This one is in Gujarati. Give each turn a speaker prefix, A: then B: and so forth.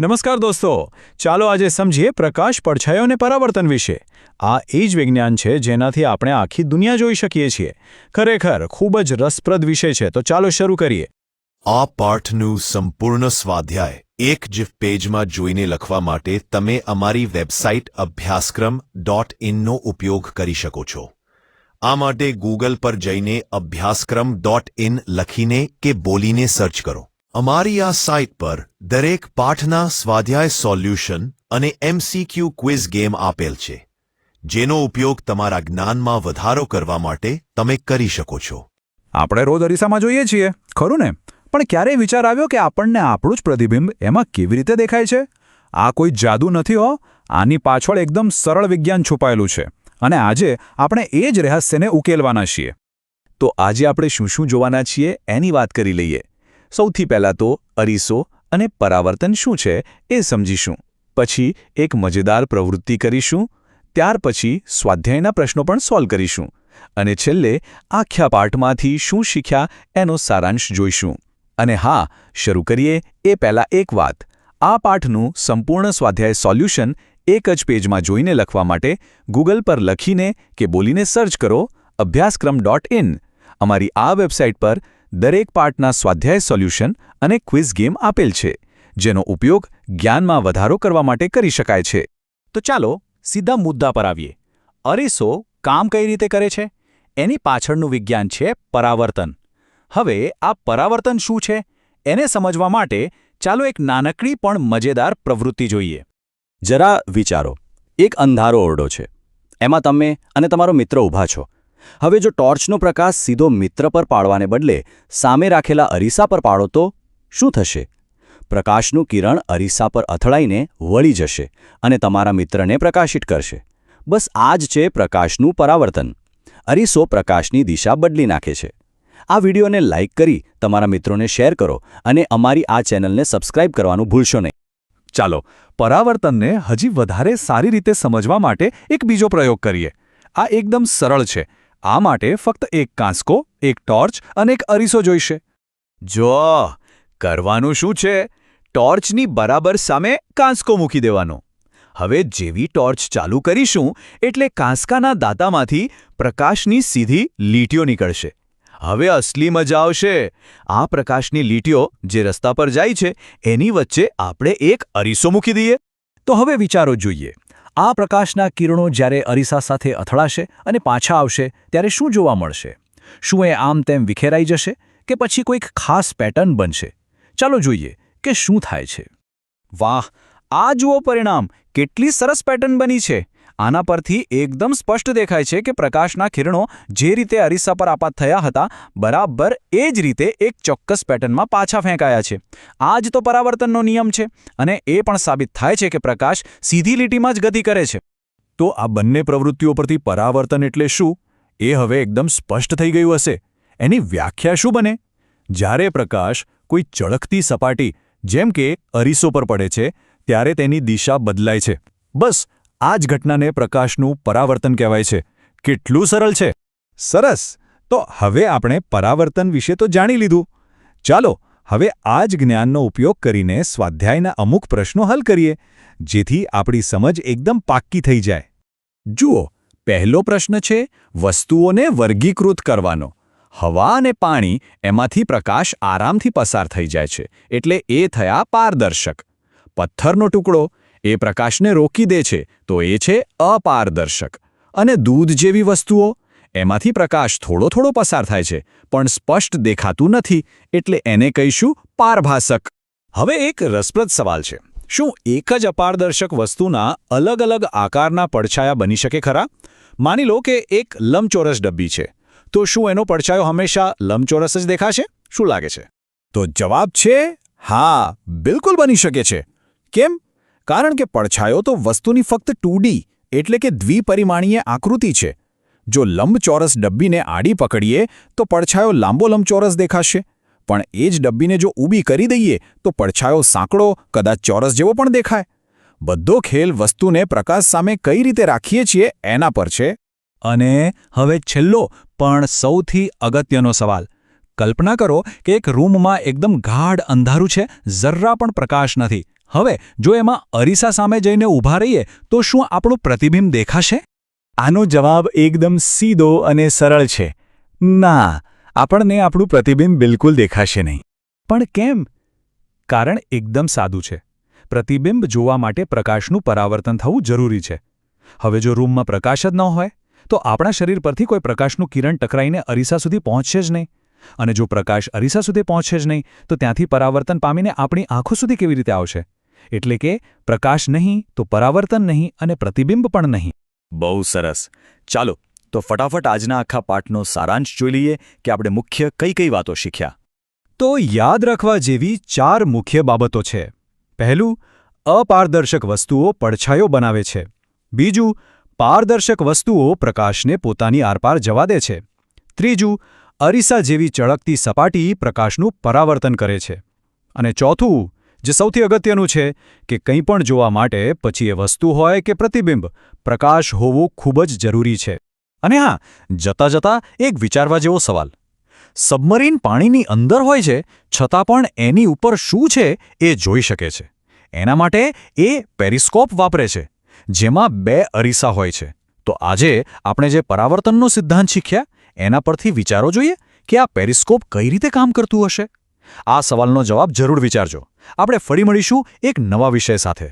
A: નમસ્કાર દોસ્તો. ચાલો આજે સમજીએ પ્રકાશ પડછાયો અને પરાવર્તન વિશે. આ એ જ વિજ્ઞાન છે જેનાથી આપણે આખી દુનિયા જોઈ શકીએ છીએ. ખરેખર, ખૂબ જ રસપ્રદ વિષય છે. તો ચાલો શરૂ કરીએ.
B: આ પાઠનું સંપૂર્ણ સ્વાધ્યાય એક જ પેજમાં જોઈને લખવા માટે તમે અમારી વેબસાઇટ અભ્યાસક્રમ ડોટ ઇનનો ઉપયોગ કરી શકો છો. આ માટે ગૂગલ પર જઈને અભ્યાસક્રમ ડોટ ઇન લખીને કે બોલીને સર્ચ કરો. અમારી આ સાઇટ પર દરેક પાઠના સ્વાધ્યાય સોલ્યુશન અને એમસીક્યુ ક્વિઝ ગેમ આપેલ છે, જેનો ઉપયોગ તમારા જ્ઞાનમાં વધારો કરવા માટે તમે કરી શકો છો.
A: આપણે રોજ અરીસામાં જોઈએ છીએ, ખરું ને? પણ ક્યારેય વિચાર આવ્યો કે આપણને આપણું જ પ્રતિબિંબ એમાં કેવી રીતે દેખાય છે? આ કોઈ જાદુ નથી હો, આની પાછળ એકદમ સરળ વિજ્ઞાન છુપાયેલું છે, અને આજે આપણે એ જ રહસ્યને ઉકેલવાના છીએ. તો આજે આપણે શું શું જોવાના છીએ એની વાત કરી લઈએ. સૌથી પહેલાં તો અરીસો અને પરાવર્તન શું છે એ સમજીશું. પછી એક મજેદાર પ્રવૃત્તિ કરીશું, ત્યાર પછી સ્વાધ્યાયના પ્રશ્નો પણ સોલ્વ કરીશું અને છેલ્લે આખ્યા પાઠમાંથી શું શીખ્યા એનો સારાંશ જોઈશું. અને હા, શરૂ કરીએ એ પહેલાં એક વાત. આ પાઠનું સંપૂર્ણ સ્વાધ્યાય સોલ્યુશન એક જ પેજમાં જોઈને લખવા માટે ગૂગલ પર લખીને કે બોલીને સર્ચ કરો અભ્યાસક્રમ ડોટ ઇન. અમારી આ વેબસાઇટ પર દરેક પાર્ટના સ્વાધ્યાય સોલ્યુશન અને ક્વિઝ ગેમ આપેલ છે, જેનો ઉપયોગ જ્ઞાનમાં વધારો કરવા માટે કરી શકાય છે. તો ચાલો સીધા મુદ્દા પર આવીએ. અરીસો કામ કઈ રીતે કરે છે? એની પાછળનું વિજ્ઞાન છે પરાવર્તન. હવે આ પરાવર્તન શું છે? એને સમજવા માટે ચાલો એક નાનકડી પણ મજેદાર પ્રવૃત્તિ જોઈએ.
C: જરા વિચારો. એક અંધારો ઓરડો છે. એમાં તમે અને તમારો મિત્ર ઊભા છો. હવે જો ટોર્ચનો પ્રકાશ સીધો મિત્ર પર પાડવાને બદલે સામે રાખેલા અરીસા પર પાડો તો શું થશે? પ્રકાશનું કિરણ અરીસા પર અથડાઈને વળી જશે અને તમારા મિત્રને પ્રકાશિત કરશે. બસ આ જ છે પ્રકાશનું પરાવર્તન. અરીસો પ્રકાશની દિશા બદલી નાખે છે. આ વિડીયોને લાઇક કરી તમારા મિત્રોને શેર કરો અને અમારી આ ચેનલને સબસ્ક્રાઇબ કરવાનું ભૂલશો નહીં.
A: ચાલો, પરાવર્તનને હજી વધારે સારી રીતે સમજવા માટે એક બીજો પ્રયોગ કરીએ. આ એકદમ સરળ છે. આ માટે ફક્ત એક કાંસકો, એક ટોર્ચ અને એક અરીસો જોઈશે. જો, કરવાનું શું છે? ટોર્ચની બરાબર સામે કાંસકો મૂકી દેવાનો. હવે જેવી ટોર્ચ ચાલુ કરીશું, એટલે કાંસકાના દાંતામાંથી પ્રકાશની સીધી લીટીઓ નીકળશે. હવે અસલી મજા આવશે. આ પ્રકાશની લીટીઓ જે રસ્તા પર જાય છે, એની વચ્ચે આપણે એક અરીસો મૂકી દઈએ. તો હવે વિચારો જોઈએ. આ પ્રકાશના કિરણો જ્યારે અરીસા સાથે અથડાશે અને પાછા આવશે, ત્યારે શું જોવા મળશે? શું એ આમ તેમ વિખેરાઈ જશે કે પછી કોઈક ખાસ પેટર્ન બનશે? ચાલો જોઈએ કે શું થાય છે. વાહ! આ જુઓ પરિણામ! કેટલી સરસ પેટર્ન બની છે! આના પરથી એકદમ સ્પષ્ટ દેખાય છે કે પ્રકાશના કિરણો જે રીતે અરીસા પર આપાત થયા હતા, બરાબર એ જ રીતે એક ચોક્કસ પેટર્નમાં પાછા ફેંકાયા છે. આ જ તો પરાવર્તનનો નિયમ છે અને એ પણ સાબિત થાય છે કે પ્રકાશ સીધી લીટીમાં જ ગતિ કરે છે. તો આ બંને પ્રવૃત્તિઓ પરથી પરાવર્તન એટલે શું? એ હવે એકદમ સ્પષ્ટ થઈ ગયું હશે. એની વ્યાખ્યા શું બને? જ્યારે પ્રકાશ કોઈ ચળકતી સપાટી, જેમ કે અરીસો પર પડે છે, ત્યારે તેની દિશા બદલાય છે. બસ આ જ ઘટનાને પ્રકાશનું પરાવર્તન કહેવાય છે. કેટલું સરળ છે? સરસ. તો હવે આપણે પરાવર્તન વિશે તો જાણી લીધું. ચાલો, હવે આ જ જ્ઞાનનો ઉપયોગ કરીને સ્વાધ્યાયના અમુક પ્રશ્નો હલ કરીએ, જેથી આપણી સમજ એકદમ પાક્કી થઈ જાય. જુઓ, પહેલો પ્રશ્ન છે, વસ્તુઓને વર્ગીકૃત કરવાનો. હવા અને પાણી એમાંથી પ્રકાશ આરામથી પસાર થઈ જાય છે, એટલે એ થયા પારદર્શક. પથ્થરનો ટુકડો એ પ્રકાશને રોકી દે છે, તો એ છે અપારદર્શક. અને દૂધ જેવી વસ્તુઓ? એમાંથી પ્રકાશ થોડો થોડો પસાર થાય છે, પણ સ્પષ્ટ દેખાતું નથી, એટલે એને કહીશું પારભાસક. હવે એક રસપ્રદ સવાલ છે. શું એક જ અપારદર્શક વસ્તુના અલગ અલગ આકારના પડછાયા બની શકે ખરા? માની લો કે એક લંબચોરસ ડબ્બી છે. તો શું એનો પડછાયો હંમેશા લંબચોરસ જ દેખાશે? શું લાગે છે? તો જવાબ છે, હા, બિલકુલ બની શકે છે. કેમ? કારણ કે પડછાયો તો વસ્તુની ફક્ત ટુડી એટલે કે દ્વિપરિમાણીય આકૃતિ છે. જો લંબચોરસ ડબ્બીને આડી પકડીએ, તો પડછાયો લાંબો લંબચોરસ દેખાશે. પણ એ જ ડબ્બીને જો ઊભી કરી દઈએ, તો પડછાયો સાંકડો કદાચ ચોરસ જેવો પણ દેખાય. બધો ખેલ વસ્તુને પ્રકાશ સામે કઈ રીતે રાખીએ છીએ એના પર છે. અને હવે છેલ્લો, પણ સૌથી અગત્યનો સવાલ. કલ્પના કરો કે એક રૂમમાં એકદમ ગાઢ અંધારું છે જર્રા પણ પ્રકાશ નથી. હવે, જો એમાં અરીસા સામે જઈને ઊભા રહીએ, તો શું આપણું પ્રતિબિંબ દેખાશે?
D: આનો જવાબ એકદમ સીધો અને સરળ છે. ના, આપણને આપણું પ્રતિબિંબ બિલકુલ દેખાશે નહીં.
A: પણ કેમ? કારણ એકદમ સાદું છે. પ્રતિબિંબ જોવા માટે પ્રકાશનું પરાવર્તન થવું જરૂરી છે. હવે જો રૂમમાં પ્રકાશ જ ન હોય, તો આપણા શરીર પરથી કોઈ પ્રકાશનું કિરણ ટકરાઈને અરીસા સુધી પહોંચશે જ નહીં. અને જો પ્રકાશ અરીસા સુધી પહોંચે જ નહીં તો ત્યાંથી પરાવર્તન પામીને આપણી આંખો સુધી કેવી રીતે આવશે? એટલે કે પ્રકાશ નહીં તો પરાવર્તન નહીં અને પ્રતિબિંબ પણ નહીં.
C: બહુ સરસ. ચાલો તો ફટાફટ આજના આખા પાઠનો સારાંશ જોઈ લઈએ કે આપણે મુખ્ય કઈ કઈ વાતો શીખ્યા.
A: તો યાદ રાખવા જેવી ચાર મુખ્ય બાબતો છે. પહેલું અપારદર્શક વસ્તુઓ પડછાયો બનાવે છે. બીજું પારદર્શક વસ્તુઓ પ્રકાશને પોતાની આરપાર જવા દે છે. ત્રીજું અરીસા જેવી ચળકતી સપાટી પ્રકાશનું પરાવર્તન કરે છે. અને ચોથું, જે સૌથી અગત્યનું છે, કે કંઈ પણ જોવા માટે પછી એ વસ્તુ હોય કે પ્રતિબિંબ, પ્રકાશ હોવું ખૂબ જ જરૂરી છે. અને હા, જતા જતા એક વિચારવા જેવો સવાલ. સબમરીન પાણીની અંદર હોય છે, છતાં પણ એની ઉપર શું છે એ જોઈ શકે છે. એના માટે એ પેરિસ્કોપ વાપરે છે, જેમાં બે અરીસા હોય છે. તો આજે આપણે જે પરાવર્તનનો સિદ્ધાંત શીખ્યા એના પરથી વિચારો જોઈએ કે આ પેરિસ્કોપ કઈ રીતે કામ કરતું હશે? આ સવાલનો જવાબ જરૂર વિચારજો. આપણે ફરી મળીશું એક નવા વિષય સાથે.